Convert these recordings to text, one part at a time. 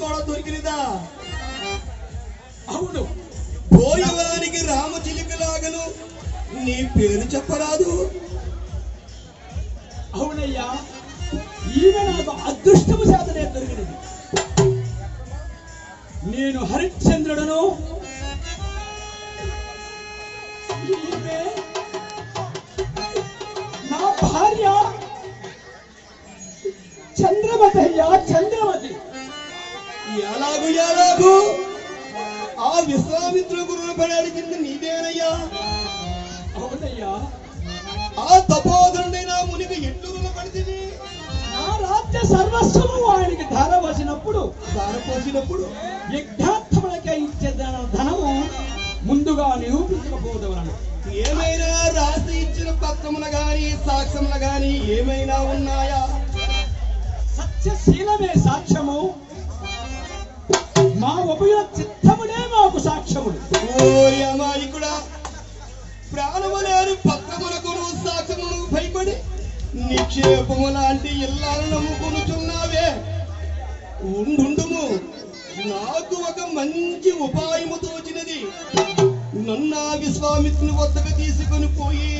కూడా దొరికినదా అవును పోయేవానికి రామచిలికలాగను నీ పేరు చెప్పరాదు అవునయ్యా ఈమె నాకు అదృష్టము చేతనే దొరికినది నేను హరిశ్చంద్రుడను ఈమె నా భార్య చంద్రమతి అయ్యా చంద్రమతి ఎలాగు ఎలాగు? ఆ విశ్వామిత్రులకు రుణపడి అడిగింది నీవేనయ్యా? అవునయ్యా. ఆ తపోధనుడైన మునికి ఎట్లు రుణపడితివి నా రాజ్య సర్వస్వము ఆయనకి ధార వచ్చినప్పుడు దారపోసినప్పుడు యజ్ఞార్థములకే ఇచ్చే ధన- ధనము ముందుగా నిరూపించకపోవడం ఏమైనా రాసి ఇచ్చిన పత్రములు గాని సాక్ష్యములు గాని ఏమైనా ఉన్నాయా? సత్యశీలమే సాక్ష్యము మా ఉభయ చిత్తమునే మాకు సాక్ష్యములు. ఓ అమాయకుడా ప్రాణములేని పత్రములకు సాక్ష్యమును భయపడి నిక్షేపము లాంటి ఇల్లాలను నమ్ముకొనుచున్నావే. ఉండుండుము నాకు ఒక మంచి ఉపాయము తోచినది. నన్ను ఆ విశ్వామిత్రుని వద్దకు తీసుకొని పోయి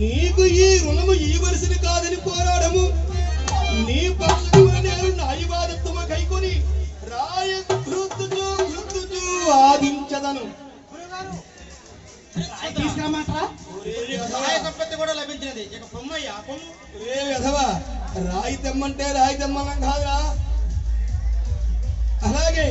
నీకు ఈ రుణము ఆదించదను సహాయ సంపత్తి కూడా లభించినది ఇక పొమ్మయ్యా పొమ్ము ఏ విధవా రాయి తెమ్మంటే రాయి తెమ్మలం కాదురా అలాగే